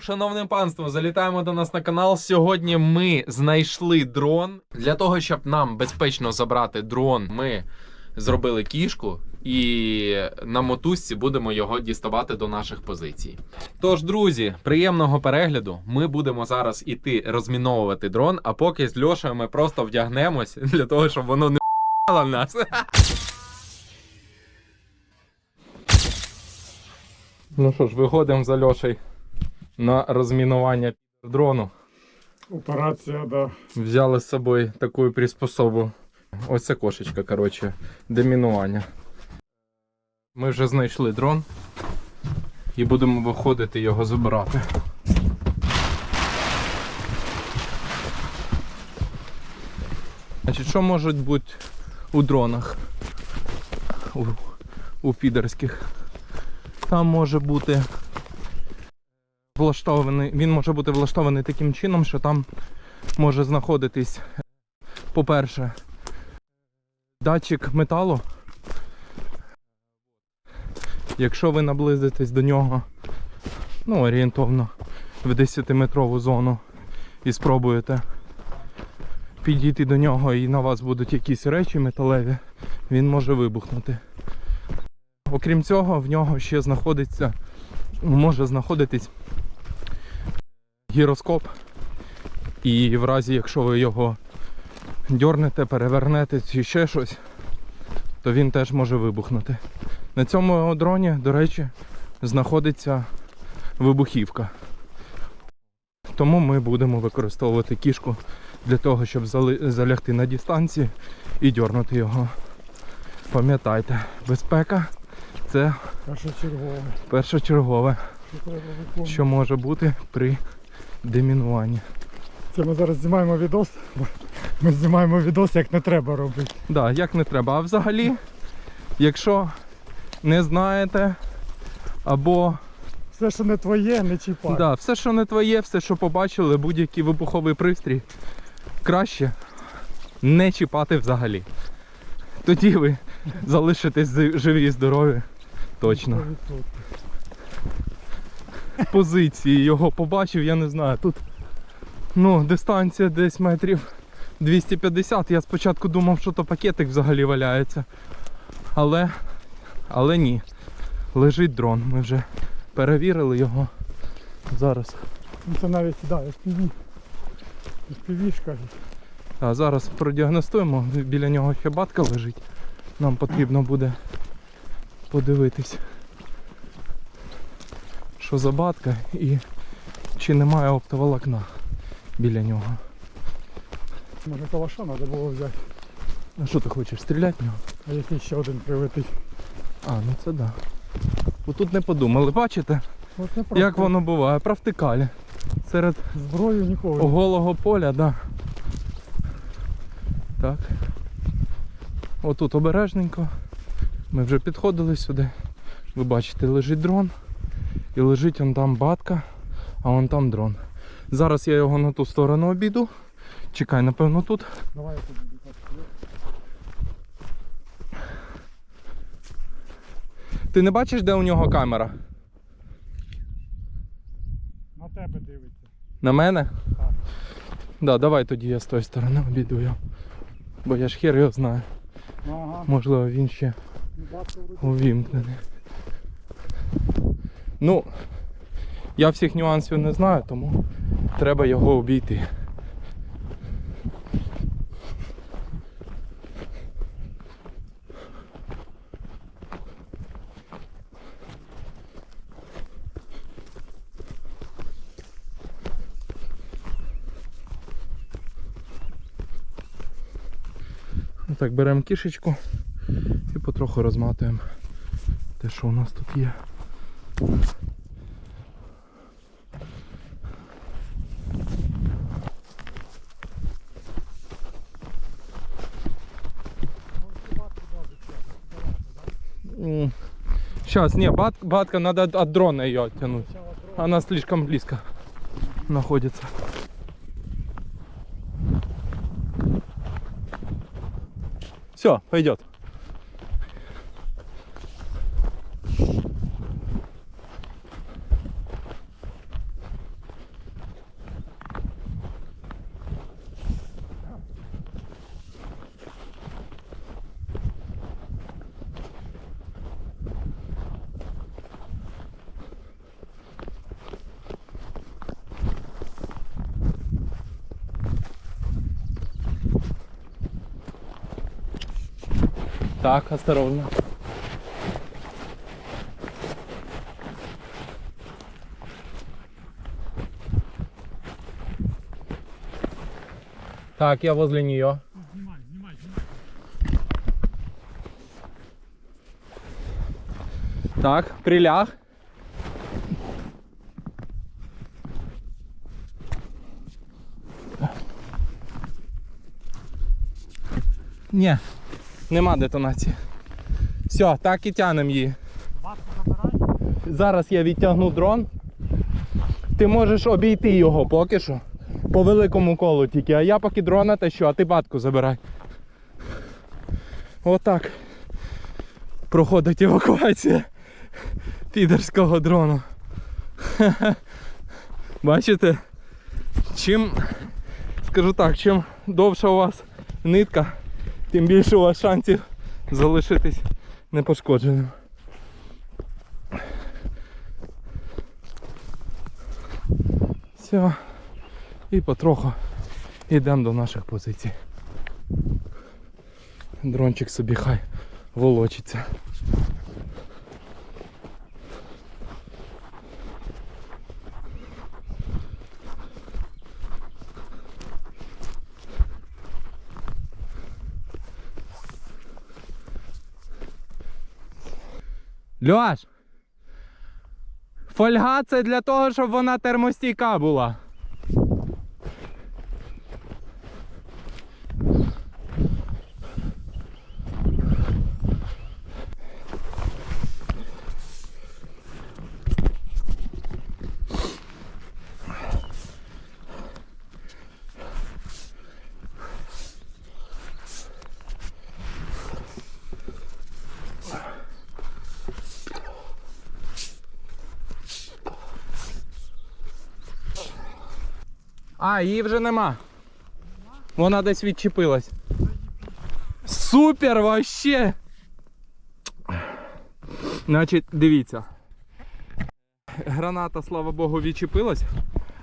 Шановним панством, залітаємо до нас на канал. Сьогодні ми знайшли дрон. Для того, щоб нам безпечно забрати дрон, ми зробили кішку і на мотузці будемо його діставати до наших позицій. Тож, друзі, приємного перегляду. Ми будемо зараз іти розміновувати дрон, а поки з Льошею ми просто вдягнемось для того, щоб воно не в нас. Ну що ж, виходимо за Льошей на розмінування дрону. Операція, да. Взяли з собою таку приспособу. Ось це кошечка, коротше, демінування. Ми вже знайшли дрон і будемо виходити його забирати. Значить, що можуть бути у дронах? У, у підерських? Там може бути влаштований, він може бути влаштований таким чином, що там може знаходитись, по-перше, датчик металу. Якщо ви наблизитесь до нього, ну, орієнтовно в 10-метрову зону і спробуєте підійти до нього і на вас будуть якісь речі металеві, він може вибухнути. Окрім цього, в нього ще знаходиться, може знаходитись гіроскоп. І в разі, якщо ви його дьорнете, перевернете чи ще щось, то він теж може вибухнути. На цьому дроні, до речі, знаходиться вибухівка. Тому ми будемо використовувати кішку для того, щоб залягти на дистанції і дьорнути його. Пам'ятайте, безпека це Першочергове. першочергове, Що може бути при демінуванні. Це ми зараз знімаємо відос. бо Ми знімаємо відос, як не треба робити. Да, як не треба. А взагалі, якщо не знаєте, або Все, що не твоє, не чіпай. да, все, що не твоє, все, що побачили, будь-який вибуховий пристрій, краще не чіпати взагалі. Тоді ви залишитесь живі і здорові. Точно. 100%. Позиції його побачив, я не знаю. Тут ну, дистанція десь метрів 250. Я спочатку думав, що то пакетик взагалі валяється. Але, але ні. Лежить дрон. Ми вже перевірили його. Зараз. Ну, Це навіть да, FPV. FPV-шка. А зараз продіагностуємо. Біля нього ще батка лежить. Нам потрібно буде подивитись, що за батка і чи немає оптоволокна біля нього. Може калаша треба було взяти. А що ти хочеш, стріляти в нього? А який ще один прилетить. А, ну це да. Отут не подумали, бачите, От не як воно буває, провтикалі. Серед Зброю ніколи. голого поля, да. Так. Отут обережненько. Ми вже підходили сюди. Ви бачите, лежить дрон. І лежить он там батка, а вон там дрон. Зараз я його на ту сторону обійду. Чекай, напевно, тут. Давай я так. Ти не бачиш, де у нього камера? На тебе дивиться. На мене? Так. Да, давай тоді я з тої сторони обійду його. Бо я ж хер його знаю. Ага. Можливо, він ще Ну, увімкнений. Ну, я всіх нюансів не знаю, тому треба його обійти. Так, беремо кішечку і потроху розматуємо те, що у нас тут є. Сейчас, не, бат, батка, надо от, от дрона ее оттянуть. Она слишком близко находится. Все, пойдет. Так, осторожно. Так, я возле нее. Знімай, знімай, знімай. Так, приляг. Ні, нема детонації. Все, так і тянемо її. Зараз я відтягну дрон. Ти можеш обійти його поки що. По великому колу тільки, а я поки дрона тащу, а ти батку забирай. Отак. Проходить евакуація підерського дрону. Бачите? Чим, скажу так, чим довша у вас нитка, тим більше у вас шансів залишитись непошкодженим. Все. І потроху йдемо до наших позицій. Дрончик собі хай волочиться. Льош! Фольга це для того, щоб вона термостійка була. А, її вже нема. Вона десь відчепилась. Супер вообще! Значить, дивіться. Граната, слава Богу, відчепилась,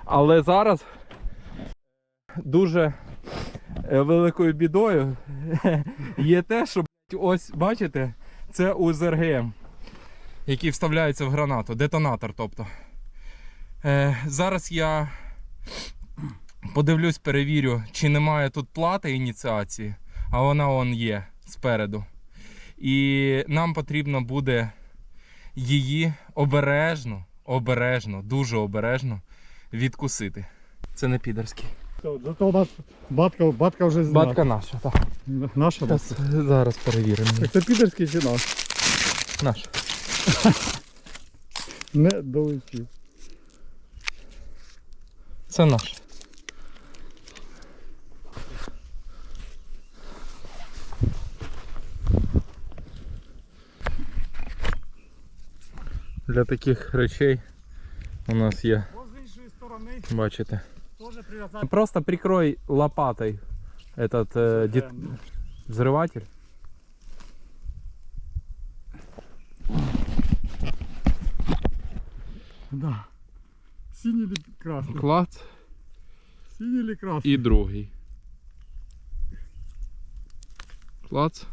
але зараз дуже е, великою бідою є те, що ось бачите, це УЗРГМ, який вставляється в гранату, детонатор. тобто. Е, зараз я подивлюсь, перевірю, чи немає тут плати ініціації, а вона он є спереду. І нам потрібно буде її обережно, обережно, дуже обережно відкусити. Це не підерський. Зато у нас батка, батка вже знає. Батка наша, так. Наша батка. Зараз, зараз перевіримо. Так це підерський чи наш? Наш. Не долетів. Це наш. Для таких речей у нас є, Ось з іншої сторони бачите. теж прив'язати. Просто прикрой лопатой этот э, дет- взрыватель. Да. Синій или красний? Клац Синій или красний? і другий. Клац.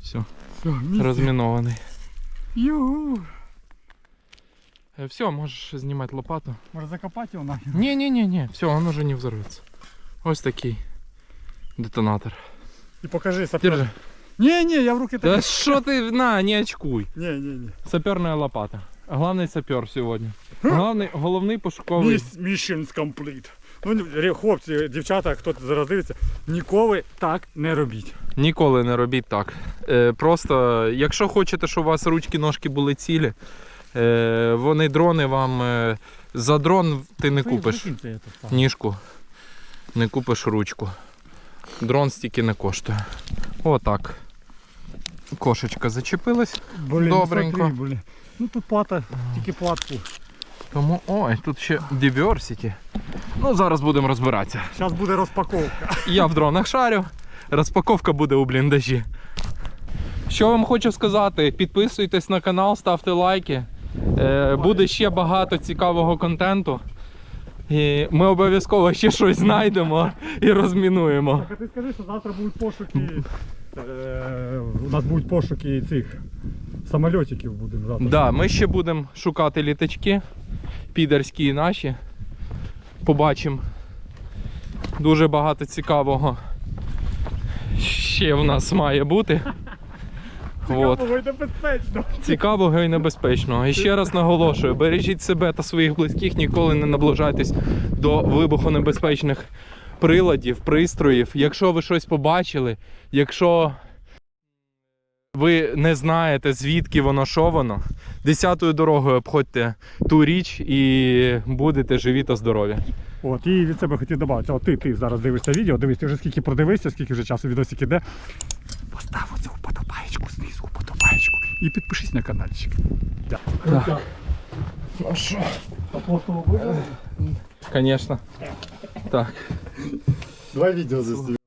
Все, Все, місце. розмінований. Югу. Все, можеш знімати лопату. Може закопати його нахер? Не-не-не-не, все, он уже не взорвется. Ось такий детонатор. І покажи сапер. Держи. Ні, ні, я в руки так. Да що ти, на, не очкуй. Ні, ні, ні. Саперна лопата. Главний сапер сьогодні. Главний, головний пошуковий. Missions complete. Ну, ре- хлопці, дівчата, хто зараз дивиться, ніколи так не робіть. Ніколи не робіть так. Е, просто, якщо хочете, щоб у вас ручки, ножки були цілі, вони дрони вам. Е, за дрон ти не купиш ніжку, не купиш ручку. Дрон стільки не коштує. Отак. Кошечка зачепилась. Блін, Добренько. смотри, блін. Ну тут плата, тільки платку. Тому ой, тут ще diversity. Ну, зараз будемо розбиратися. Зараз буде розпаковка. Я в дронах шарю. Розпаковка буде у бліндажі. Що вам хочу сказати, підписуйтесь на канал, ставте лайки. Е, буде ще багато цікавого контенту. І ми обов'язково ще щось знайдемо і розмінуємо. Так а ти скажи, що завтра будуть пошуки Е, у нас будуть пошуки цих самольотиків будемо завтра. Да, ми ще будемо шукати літачки, підерські і наші. Побачимо. Дуже багато цікавого ще в нас має бути. От. Цікаво, і небезпечно. Цікавого і небезпечного. І ще раз наголошую: бережіть себе та своїх близьких, ніколи не наближайтесь до вибухонебезпечних приладів, пристроїв. Якщо ви щось побачили, якщо ви не знаєте, звідки воно, що воно, десятою дорогою обходьте ту річ і будете живі та здорові. От, і від себе хотів додати. От ти, ти зараз дивишся відео, дивись, ти вже скільки продивився, скільки вже часу відосик іде. Постав оцю вподобаєчку знизу. І підпишись на каналчик. Так. Ну що? Звісно. Так. Два відео застію.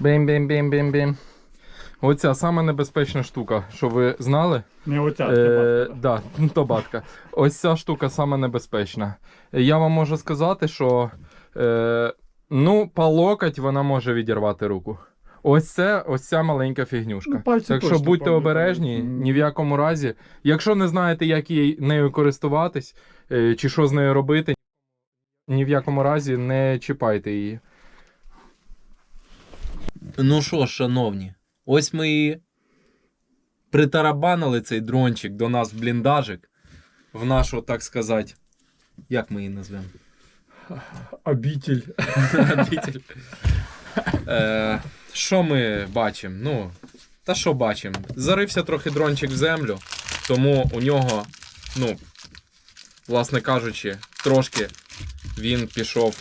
Бім-бім-бім-бім-бім. Оця сама небезпечна штука, що ви знали? Не оця. Е, Е... да, то батка. Ось ця штука сама небезпечна. Я вам можу сказати, що е, ну, по локоть вона може відірвати руку. Ось це ось ця маленька фігнюшка. Ну, так що точно будьте пам'ятаю. обережні, ні в якому разі. Якщо не знаєте, як їй нею користуватись, е, чи що з нею робити, ні в якому разі не чіпайте її. Ну що шановні, ось ми і притарабанили цей дрончик до нас в бліндажик, в нашу, так сказати, як ми її назвемо? Обітель. Обитель. Е, Що ми бачимо? Ну, та що бачимо? Зарився трохи дрончик в землю, тому у нього, ну, власне кажучи, трошки він пішов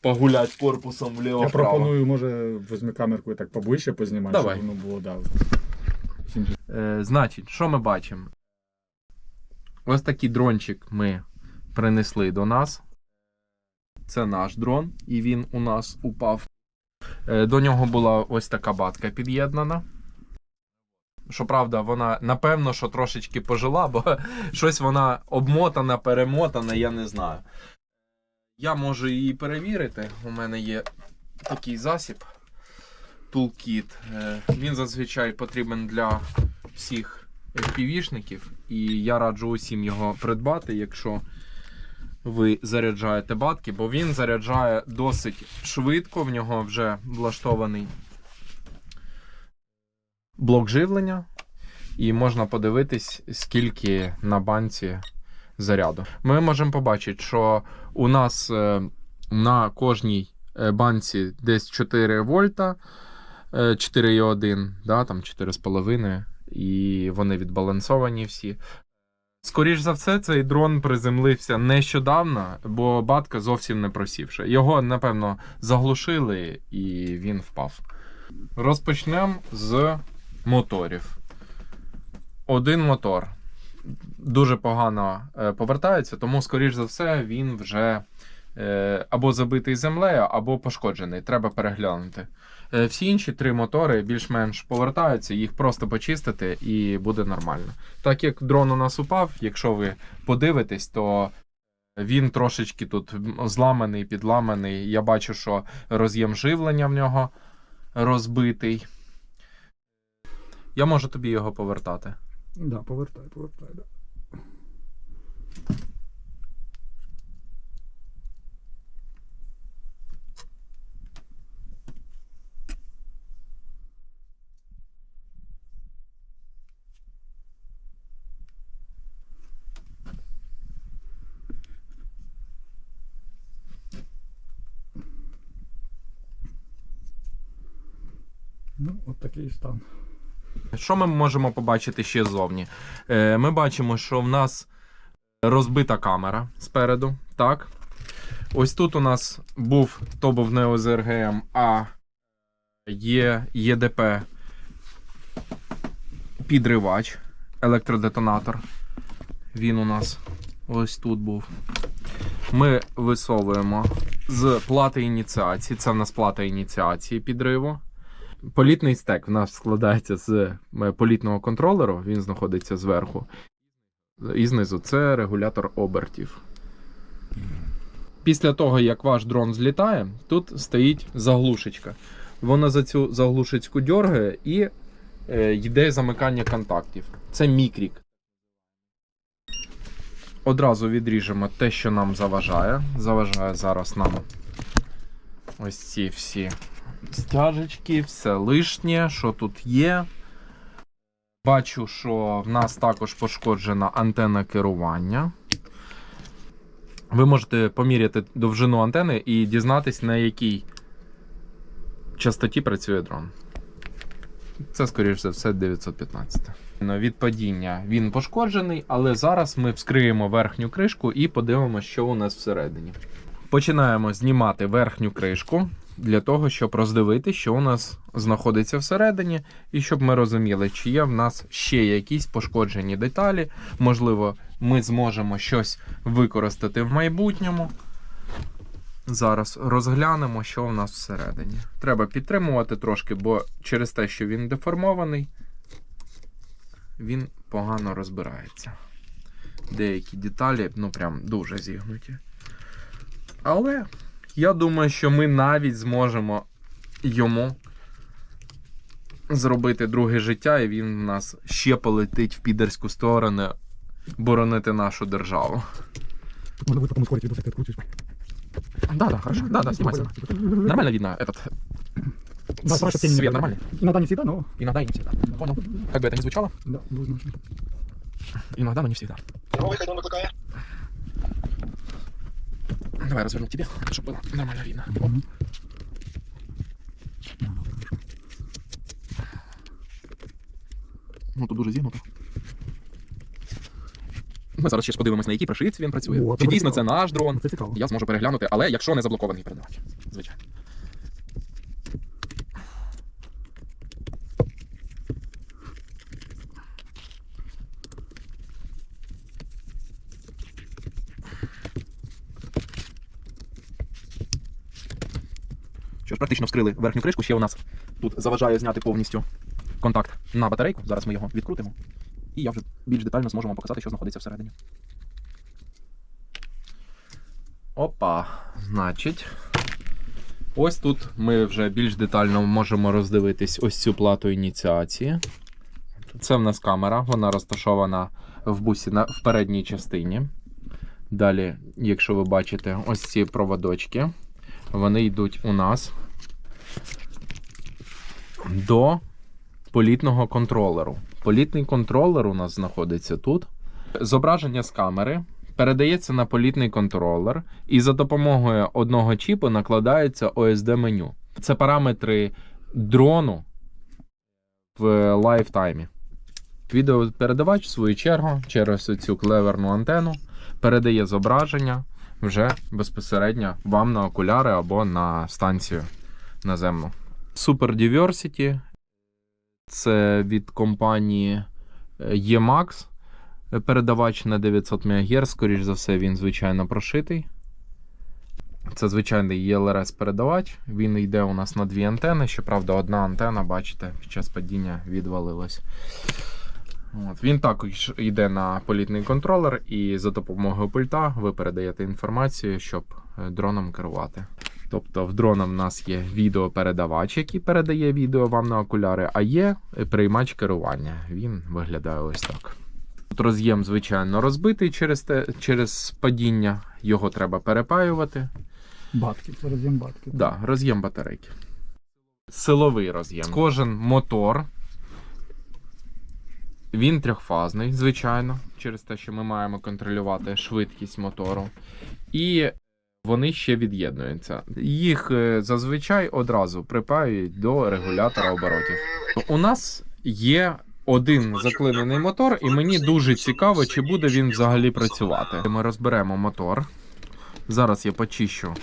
погуляти корпусом Я вліво-вправо. пропоную, може, візьми камерку і так поближче познімати, Давай. щоб воно було да. Е, значить, що ми бачимо? Ось такий дрончик ми принесли до нас. Це наш дрон, і він у нас упав. Е, до нього була ось така батка під'єднана. Щоправда, вона напевно, що трошечки пожила, бо щось вона обмотана, перемотана, я не знаю. Я можу її перевірити. У мене є такий засіб. Toolkit. Е, Він зазвичай потрібен для всіх FPV-шників, і я раджу усім його придбати, якщо ви заряджаєте батки, бо він заряджає досить швидко, в нього вже влаштований блок живлення, і можна подивитись, скільки на банці заряду. Ми можемо побачити, що у нас е, на кожній е, банці десь 4 вольта. е, 4,1, да, там 4,5, і вони відбалансовані всі. Скоріш за все, цей дрон приземлився нещодавно, бо батка зовсім не просівша. Його, напевно, заглушили і він впав. Розпочнемо з моторів. Один мотор дуже погано е, повертається, тому, скоріш за все, він вже е, або забитий землею, або пошкоджений. Треба переглянути. Е, Всі інші три мотори більш-менш повертаються, їх просто почистити і буде нормально. Так як дрон у нас упав, якщо ви подивитесь, то він трошечки тут зламаний, підламаний. Я бачу, що роз'єм живлення в нього розбитий. Я можу тобі його повертати. Да, повертай, повертай, да. Ну, от такий стан. Що ми можемо побачити ще ззовні? Е, Ми бачимо, що в нас розбита камера спереду. Так. Ось тут у нас був то був не ОЗРГМ, а є ЄДП підривач, електродетонатор. Він у нас ось тут був. Ми висовуємо з плати ініціації. Це в нас плата ініціації підриву. Політний стек в нас складається з е, політного контролеру, він знаходиться зверху. І знизу це регулятор обертів. Після того, як ваш дрон злітає, тут стоїть заглушечка. Воно за цю заглушечку дергає і е, йде замикання контактів. Це мікрік. Одразу відріжемо те, що нам заважає. Заважає зараз нам ось ці всі стяжечки, все лишнє, що тут є. Бачу, що в нас також пошкоджена антенна керування. Ви можете поміряти довжину антени і дізнатись, на якій частоті працює дрон. Це, скоріш за все, 915. Від падіння він пошкоджений, але зараз ми вскриємо верхню кришку і подивимося, що у нас всередині. Починаємо знімати верхню кришку для того, щоб роздивити, що у нас знаходиться всередині, і щоб ми розуміли, чи є в нас ще якісь пошкоджені деталі. Можливо, ми зможемо щось використати в майбутньому. Зараз розглянемо, що в нас всередині. Треба підтримувати трошки, бо через те, що він деформований, він погано розбирається. Деякі деталі, ну прям дуже зігнуті. Але я думаю, що ми навіть зможемо йому зробити друге життя, і він в нас ще полетить в підерську сторону боронити нашу державу. Тут можно будет потом ускорить видос, як ти відкрутиш. Да, да, хорошо. Да, да, снимается. Нормально видно этот Да, с- хорошо, тень не свет видно. нормальный. Иногда не всегда, но Иногда и не всегда. Понял. Как бы это ни звучало, да, двузначно. иногда, но не всегда. Давай разверну тебе, чтобы было нормально видно. Ну тут дуже зігнуто. Ми зараз ще ж подивимось, на якій прошивці він працює. О, Чи це дійсно це цікаво. наш дрон? Це цікаво. Я зможу переглянути, але якщо не заблокований передавач, звичайно. Ж, практично вскрили верхню кришку. Ще у нас тут заважає зняти повністю контакт на батарейку. Зараз ми його відкрутимо. І я вже більш детально зможемо показати, що знаходиться всередині. Опа, значить. Ось тут ми вже більш детально можемо роздивитись ось цю плату ініціації. Це в нас камера, вона розташована в бусі на, в передній частині. Далі, якщо ви бачите, ось ці проводочки, вони йдуть у нас до політного контролеру. Політний контролер у нас знаходиться тут. Зображення з камери передається на політний контролер, і за допомогою одного чіпу накладається OSD меню. Це параметри дрону в лайфтаймі. Відеопередавач, в свою чергу, через цю клеверну антенну передає зображення вже безпосередно вам на окуляри або на станцію наземну. Super Diversity це від компанії е, EMAX. Передавач на 900 МГц, скоріш за все, він звичайно прошитий. Це звичайний ELRS передавач. Він йде у нас на дві антени. Щоправда, одна антена, бачите, під час падіння відвалилась. От. Він також йде на політний контролер, і за допомогою пульта ви передаєте інформацію, щоб е, дроном керувати. Тобто в дрона в нас є відеопередавач, який передає відео вам на окуляри, а є приймач керування. Він виглядає ось так. Тут роз'єм, звичайно, розбитий через, те, через падіння, його треба перепаювати. Батки, це роз'єм батки. Да, роз'єм батарейки. Силовий роз'єм. Кожен мотор. Він трьохфазний, звичайно, через те, що ми маємо контролювати швидкість мотору. І вони ще від'єднуються. Їх е, зазвичай одразу припаюють до регулятора оборотів. У нас є один заклинений мотор, і мені дуже цікаво, чи буде він взагалі працювати. Ми розберемо мотор. Зараз я почищу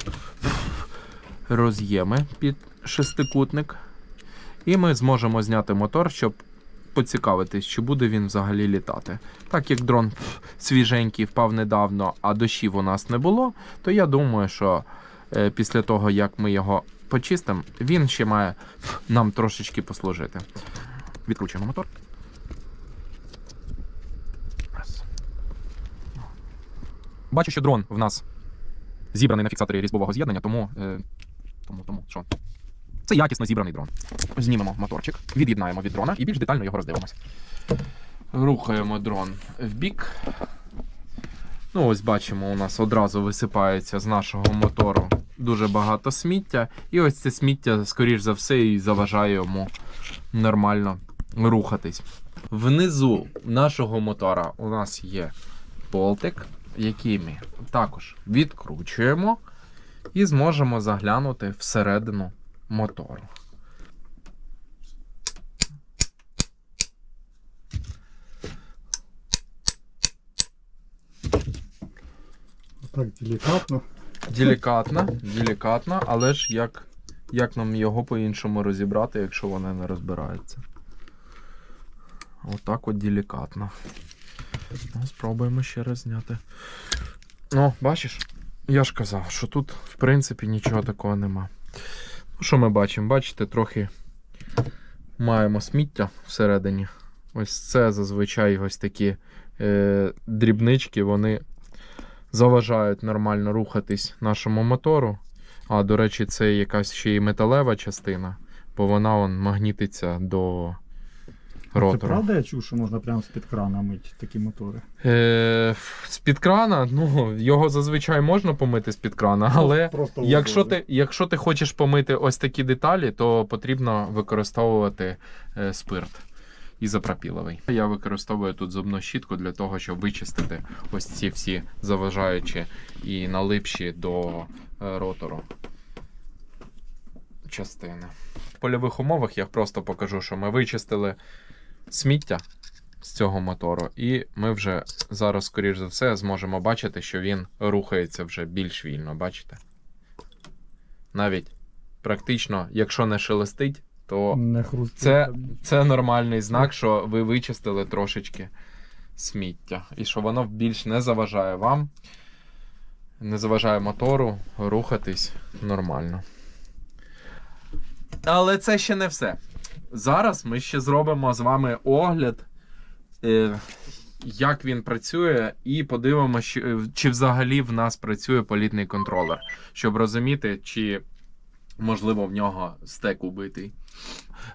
роз'єми під шестикутник. І ми зможемо зняти мотор, щоб поцікавитись, чи буде він взагалі літати. Так як дрон свіженький впав недавно, а дощів у нас не було, то я думаю, що е, після того, як ми його почистимо, він ще має нам трошечки послужити. Відкручуємо мотор. Бачу, що дрон в нас зібраний на фіксаторі різьбового з'єднання, тому, е, тому, тому що це якісно зібраний дрон. Знімемо моторчик, від'єднаємо від дрона і більш детально його роздивимося. Рухаємо дрон в бік. Ну, ось бачимо, у нас одразу висипається з нашого мотору дуже багато сміття. І ось це сміття, скоріш за все, і заважає йому нормально рухатись. Внизу нашого мотора у нас є болтик, який ми також відкручуємо і зможемо заглянути всередину мотору. Так, делікатно. Делікатно, делікатно, але ж як, як нам його по-іншому розібрати, якщо вона не розбирається? Отак от делікатно. Ну, спробуємо ще раз зняти. Ну, бачиш, я ж казав, що тут, в принципі, нічого такого нема. Що ми бачимо? Бачите, трохи маємо сміття всередині. Ось це зазвичай ось такі е, дрібнички, вони заважають нормально рухатись нашому мотору. А, до речі, це якась ще й металева частина, бо вона он, магнітиться до Це правда я чув, що можна прямо з-під крана мити такі мотори? Е, з-під крана, ну, його зазвичай можна помити з-під крана, але. Просто Якщо ти, якщо ти хочеш помити ось такі деталі, то потрібно використовувати е, спирт ізопропіловий. Я використовую тут зубну щітку для того, щоб вичистити ось ці всі заважаючі і налипші до е, ротору частини. В польових умовах я просто покажу, що ми вичистили сміття з цього мотору, і ми вже зараз, скоріш за все, зможемо бачити, що він рухається вже більш вільно. Бачите? Навіть практично, якщо не шелестить, то не це, це нормальний знак, що ви вичистили трошечки сміття. І що воно більш не заважає вам, не заважає мотору рухатись нормально. Але це ще не все. Зараз ми ще зробимо з вами огляд, е, як він працює, і подивимося, чи, чи взагалі в нас працює політний контролер, щоб розуміти, чи можливо в нього стек убитий.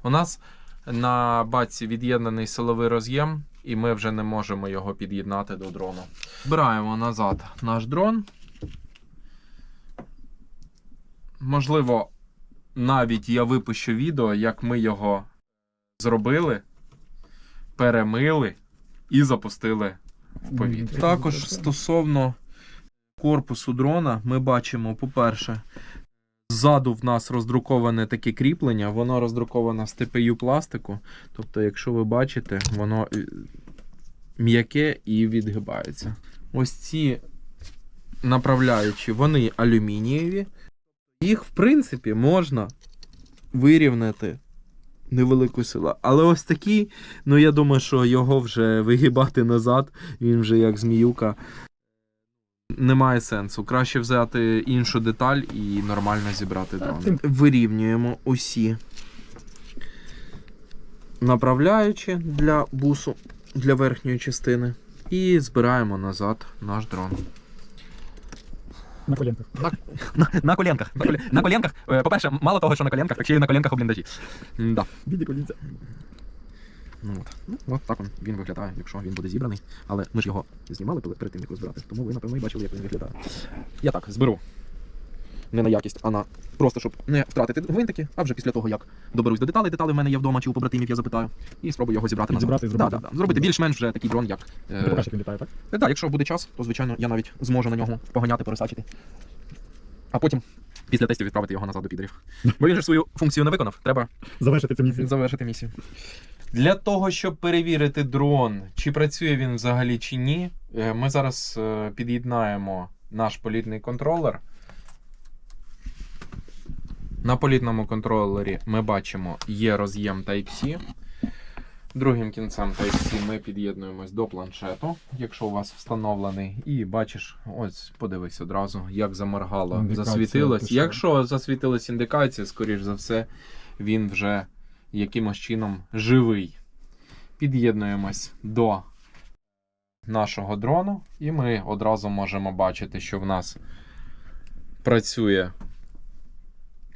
У нас на баці від'єднаний силовий роз'єм, і ми вже не можемо його під'єднати до дрону. Збираємо назад наш дрон. Можливо, навіть я випущу відео, як ми його зробили, перемили і запустили в повітря. Також стосовно корпусу дрона, ми бачимо, по-перше, Ззаду в нас роздруковане таке кріплення, воно роздруковане з TPU пластику. Тобто, якщо ви бачите, воно е, м'яке і відгибається. Ось ці направляючі, вони алюмінієві. Їх, в принципі, можна вирівняти невелику силу. Але ось такі, ну я думаю, що його вже вигибати назад, він вже як зміюка. Немає сенсу. Краще взяти іншу деталь і нормально зібрати дрон. Вирівнюємо усі направляючі для бусу для верхньої частини. І збираємо назад наш дрон. На коленках. На, на на коленках. На, колен- на коленках. Е, По-перше, мало того, що на коленках, так ще й на коленках у бліндажі. Да. Біді колінця. Ну, от. Ну, от так він, він виглядає, якщо він буде зібраний. Але ми ж його знімали перед перед тим, як розбирати. Тому ви, напевно, і бачили, як він виглядає. Я так зберу. Не на якість, а на просто щоб не втратити гвинтики, а вже після того, як доберусь до деталей, деталі в мене є вдома чи у побратимів, я запитаю, і спробую його зібрати назад. Зібрати зробити. Да, да, да. Зробити більш-менш вже такий дрон, як. Е, Ти покажеш, як він літає, так? Так, якщо буде час, то звичайно я навіть зможу на нього поганяти, пересачити. А потім після тестів відправити його назад до підерів. Бо він же свою функцію не виконав, треба Завершити цю місію. завершити місію. Для того, щоб перевірити дрон, чи працює він взагалі чи ні, е, ми зараз е, під'єднаємо наш політний контролер. На політному контролері ми бачимо є роз'єм Type-C. Другим кінцем Type-C ми під'єднуємось до планшету, якщо у вас встановлений. І бачиш, ось подивись одразу, як заморгало, Індикація засвітилось. пішла. Якщо засвітилась індикація, скоріш за все, він вже якимось чином живий. Під'єднуємось до нашого дрону, і ми одразу можемо бачити, що в нас працює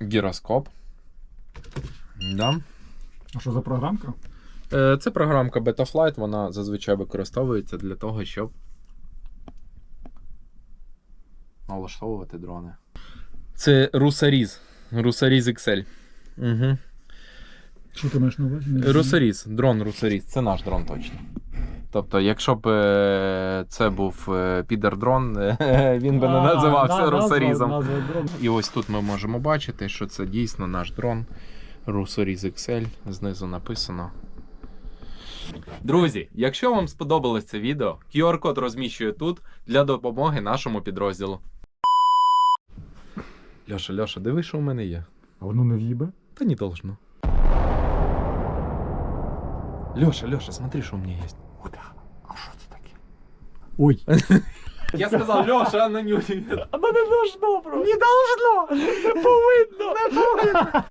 гіроскоп. Да. А що за програмка? Е, Це програмка Betaflight, вона зазвичай використовується для того, щоб налаштовувати дрони. Це Русаріз. Русаріз XL. Угу. Що ти маєш на увазі? Русаріз, дрон Русаріз, це наш дрон точно. Тобто, якщо б е, це був е, підер-дрон, е, він би не називався дрона. І ось тут ми можемо бачити, що це дійсно наш дрон Русоріз XL. Знизу написано. Друзі, якщо вам сподобалось це відео, QR-код розміщую тут для допомоги нашому підрозділу. Льоша, Льоша, диви, що у мене є. А воно не в'їбе? Та не должно. Льоша, Льоша, смотри, що у мене є. А що це таке? Ой. Я сказав, Льоша, она на Она А мене должно, бро. Не должно. Не повинно. Не повинно.